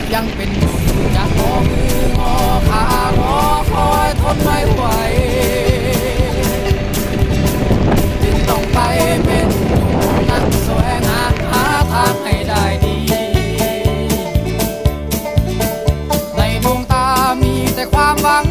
กยังเป็นอยู่จะงอมืองอขางอคอยทนไม่ไหวจึงต้องไปเป็นนักสวงหาหาทางให้ได้ดี ในดวงตามีแต่ความหวัง